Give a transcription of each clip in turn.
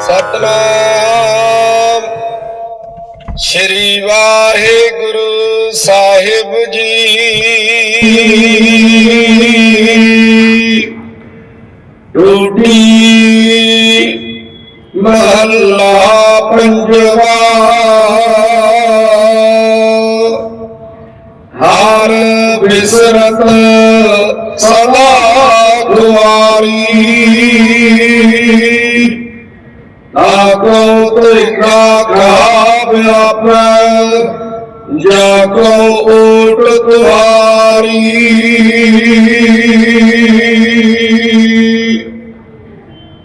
ਸਤਨਾਮ। ਸ਼੍ਰੀ ਵਾਹਿਗੁਰੂ ਸਾਹਿਬ ਜੀ। ਟੂਟੀ ਮਹੱਲਾ ਪੰਜਵਾ। ਹਰ ਬਿਸਰਤ ਸਦਾ ਗੁਆਰੀ। ਵਿਆਪੈ ਜਾ ਕੋ ਓਟ ਤੁਹਾਰੀ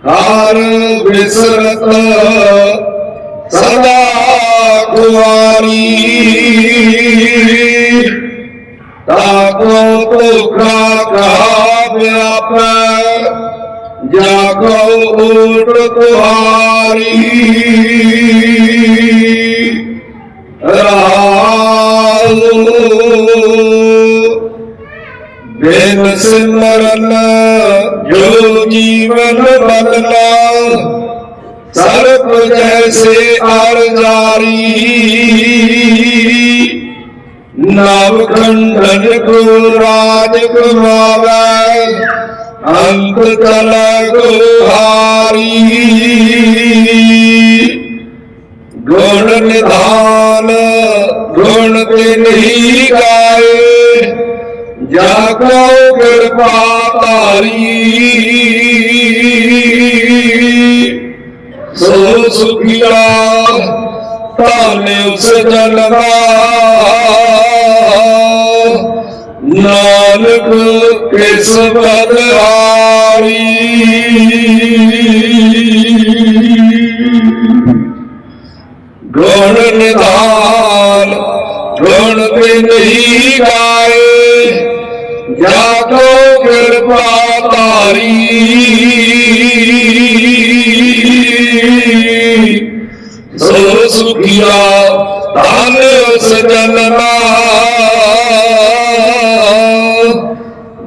ਹਰ ਬਿਸਰਤ ਸਦਾ ਕੁਆਰੀ ਤਾਕੋ ਤੁਖਾ ਕਹਾ ਵਿਆਪੈ, ਜਾ ਕੋ ਓਟ ਤੁਹਾਰੀ ਬਿਨ ਸਿਮਰਨ ਜੋ ਜੀਵਨ ਬਦਲਾ। ਸਰਪ ਜੈਸੇ ਅਰ ਜਾਰੀ। ਨਵ ਖੰਡਨ ਕੋ ਰਾਜ ਕਮਾਵੈ ਅੰਤ ਕਲ ਗੁਹਾਰੀ। ਗੁਣ ਨਿਧਾਨ ਗੁਣ ਤੇ ਨਹੀਂ ਗਾਏ। ਜਾ ਕੋ ਕਿਰਪਾ ਧਾਰੀ। ਸੋ ਸੁਖੀਆ ਧਨ ਉਸ ਜਨਮਾ ਨਾਨਕ ਕਿਸ ਬਦਹਾਰੀ ਗੁਣ ਨਿਧਾਨ, ਗੁਣ ਤੇ ਨਹੀਂ ਗਾਏ ਜਾ ਕਿਰਪਾ ਤਾਰੀ ਸੋ ਸੁਖਿਆ ਧਨ ਉਸ ਜਨਮਾ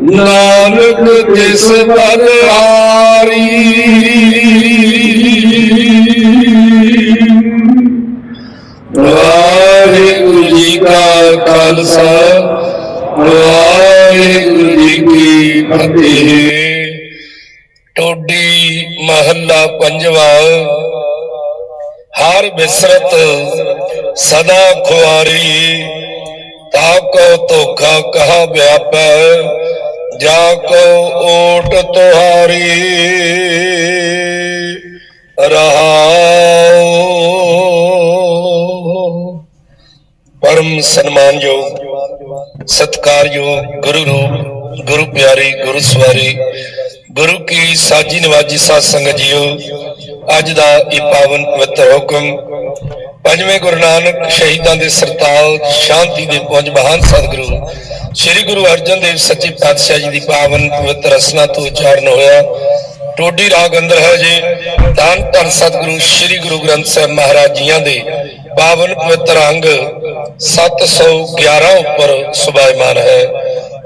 ਨਾਨਕ ਤਿਸ ਬਲਿਹਾਰੀ ਫਤਿਹ ਟੋਡੀ ਮਹੱਲਾ ਪੰਜਵਾ। ਹਰ ਬਿਸਰਤ ਸਦਾ ਖੁਆਰੀ। ਤਾ ਕੋ ਧੋਖਾ ਕਹਾ ਵਿਆਪੈ, ਜਾ ਕੋ ਓਟ ਤੁਹਾਰੀ। ਰਹਾਉ। ਪਰਮ ਸਨਮਾਨਯੋਗ, ਸਤਕਾਰਯੋਗ ਗੁਰੂ ਰੂਪ। ਗੁਰੂ ਪਿਆਰੀ, ਗੁਰੂ ਸਵਾਰੀ, ਗੁਰੂ ਕੀ ਸਾਜੀ ਨਵਾਜੀ ਸਾਧ ਸੰਗਤ ਜੀਓ, ਅੱਜ ਦਾ ਇਹ ਪਾਵਨ ਪਵਿੱਤਰ ਹੁਕਮ ਪੰਜਵੇਂ ਗੁਰੂ ਨਾਨਕ ਸ਼ਹੀਦਾਂ ਦੇ ਸਰਤਾਜ ਸ਼ਾਂਤੀ ਦੇ ਪੁੰਜ ਮਹਾਨ ਸਤਿਗੁਰੂ, ਸ੍ਰੀ ਗੁਰੂ ਅਰਜਨ ਦੇਵ ਸੱਚੇ ਪਾਤਸ਼ਾਹ ਜੀ ਦੀ ਪਾਵਨ ਪਵਿੱਤਰ ਰਸਨਾ ਤੋਂ ਉਚਾਰਨ ਹੋਇਆ। ਟੋਡੀ ਰਾਗ ਅੰਦਰ ਹੈ ਜੀ, ਧੰਨ ਧੰਨ ਸਤਿਗੁਰੂ ਸ੍ਰੀ ਗੁਰੂ ਗ੍ਰੰਥ ਸਾਹਿਬ ਮਹਾਰਾਜ ਜੀਆਂ ਦੇ ਪਾਵਨ ਪਵਿੱਤਰ ਅੰਗ 711 ਉੱਪਰ ਸੁਭਾਇਮਾਨ ਹੈ।